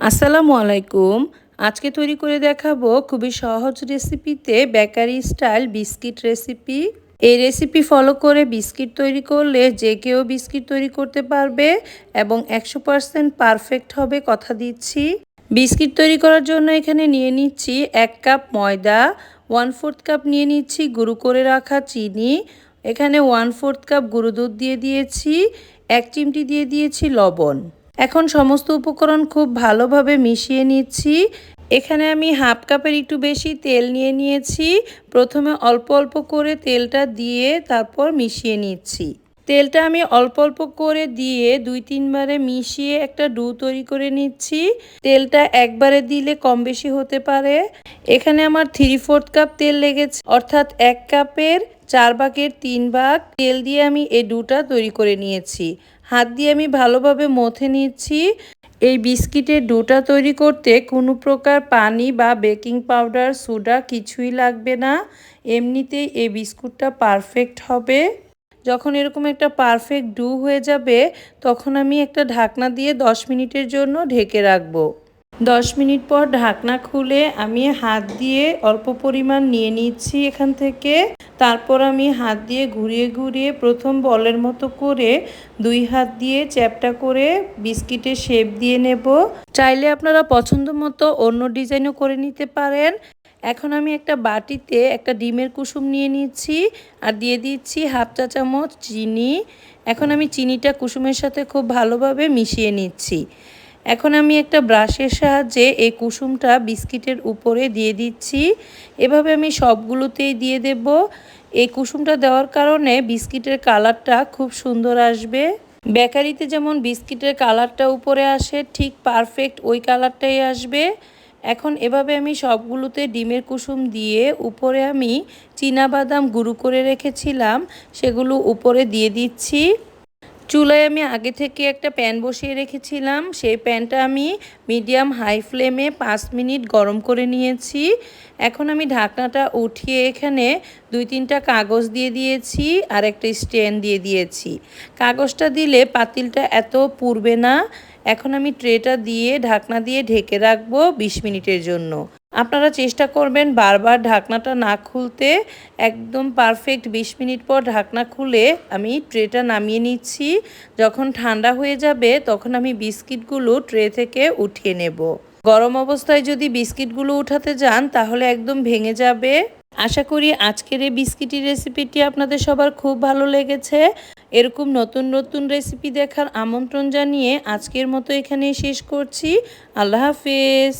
আসসালামু আলাইকুম। আজকে তৈরি করে দেখাবো খুবই সহজ রেসিপিতে বেকারি স্টাইল বিস্কিট রেসিপি। এই রেসিপি ফলো করে বিস্কিট তৈরি করলে যে কেউ বিস্কিট তৈরি করতে পারবে এবং একশো পারসেন্ট পারফেক্ট হবে কথা দিচ্ছি। বিস্কিট তৈরি করার জন্য এখানে নিয়ে নিচ্ছি এক কাপ ময়দা ওয়ান ফোর্থ কাপ নিয়ে নিচ্ছি গুঁড়ো করে রাখা চিনি, এখানে ওয়ান ফোর্থ কাপ গুঁড়ো দুধ দিয়ে দিয়েছি, এক চিমটি দিয়ে দিয়েছি লবণ। এখন সমস্ত উপকরণ খুব ভালোভাবে মিশিয়ে নিচ্ছি। এখানে আমি হাফ কাপের একটু বেশি তেল নিয়ে নিয়েছি। প্রথমে অল্প অল্প করে তেলটা দিয়ে তারপর মিশিয়ে নিচ্ছি। তেলটা আমি অল্প অল্প করে দিয়ে দুই তিনবারে মিশিয়ে একটা ডু তৈরি করে নিচ্ছি। তেলটা একবারে দিলে কম বেশি হতে পারে। এখানে আমার থ্রি ফোর্থ কাপ তেল লেগেছে। অর্থাৎ এক কাপের চার ভাগের তিন ভাগ তেল দিয়ে আমি এই ডুটা তৈরি করে নিয়েছি। হাত দিয়ে আমি ভালোভাবে মথে নিচ্ছি। এই বিস্কিটের ডোটা তৈরি করতে কোনো প্রকার পানি বা বেকিং পাউডার, সোডা কিছুই লাগবে না। এমনিতেই এই বিস্কুটটা পারফেক্ট হবে। যখন এরকম একটা পারফেক্ট ডু হয়ে যাবে, তখন আমি একটা ঢাকনা দিয়ে 10 মিনিটের জন্য ঢেকে রাখব। দশ মিনিট পর ঢাকনা খুলে আমি হাত দিয়ে অল্প পরিমাণ নিয়ে নিচ্ছি এখান থেকে। তারপর আমি হাত দিয়ে ঘুরিয়ে ঘুরিয়ে প্রথম বলের মতো করে দুই হাত দিয়ে চ্যাপটা করে বিস্কিটের শেপ দিয়ে নেব। চাইলে আপনারা পছন্দ মতো অন্য ডিজাইনও করে নিতে পারেন। এখন আমি একটা বাটিতে একটা ডিমের কুসুম নিয়ে নিচ্ছি আর দিয়ে দিচ্ছি হাফ চা চামচ চিনি। এখন আমি চিনিটা কুসুমের সাথে খুব ভালোভাবে মিশিয়ে নিচ্ছি। এখন আমি একটা ব্রাশের সাহায্যে এই কুসুমটা বিস্কিটের উপরে দিয়ে দিচ্ছি। এভাবে আমি সবগুলোতেই দিয়ে দেব। এই কুসুমটা দেওয়ার কারণে বিস্কিটের কালারটা খুব সুন্দর আসবে। বেকারিতে যেমন বিস্কিটের কালারটা উপরে আসে, ঠিক পারফেক্ট ওই কালারটাই আসবে। এখন এভাবে আমি সবগুলোতে ডিমের কুসুম দিয়ে উপরে আমি বাদাম গুঁড়ো করে রেখেছিলাম, সেগুলো উপরে দিয়ে দিচ্ছি। চুলায় আমি আগে থেকে একটা প্যান বসিয়ে রেখেছিলাম। সেই প্যানটা আমি মিডিয়াম হাই ফ্লেমে পাঁচ মিনিট গরম করে নিয়েছি। এখন আমি ঢাকনাটা উঠিয়ে এখানে দুই তিনটা কাগজ দিয়ে দিয়েছি আর একটা স্ট্যান্ড দিয়ে দিয়েছি। কাগজটা দিলে পাতিলটা এত পুড়বে না। এখন আমি ট্রেটা দিয়ে ঢাকনা দিয়ে ঢেকে রাখব বিশ মিনিটের জন্য। আপনারা চেষ্টা করবেন বারবার ঢাকনাটা না খুলতে। একদম পারফেক্ট বিশ মিনিট পর ঢাকনা খুলে আমি ট্রেটা নামিয়ে নিচ্ছি। যখন ঠান্ডা হয়ে যাবে তখন আমি বিস্কিটগুলো ট্রে থেকে উঠিয়ে নেব। গরম অবস্থায় যদি বিস্কিটগুলো উঠাতে যান তাহলে একদম ভেঙে যাবে। আশা করি আজকের এই বিস্কিটি রেসিপিটি আপনাদের সবার খুব ভালো লেগেছে। এরকম নতুন নতুন রেসিপি দেখার আমন্ত্রণ জানিয়ে আজকের মতো এখানেই শেষ করছি। আল্লাহ হাফিজ।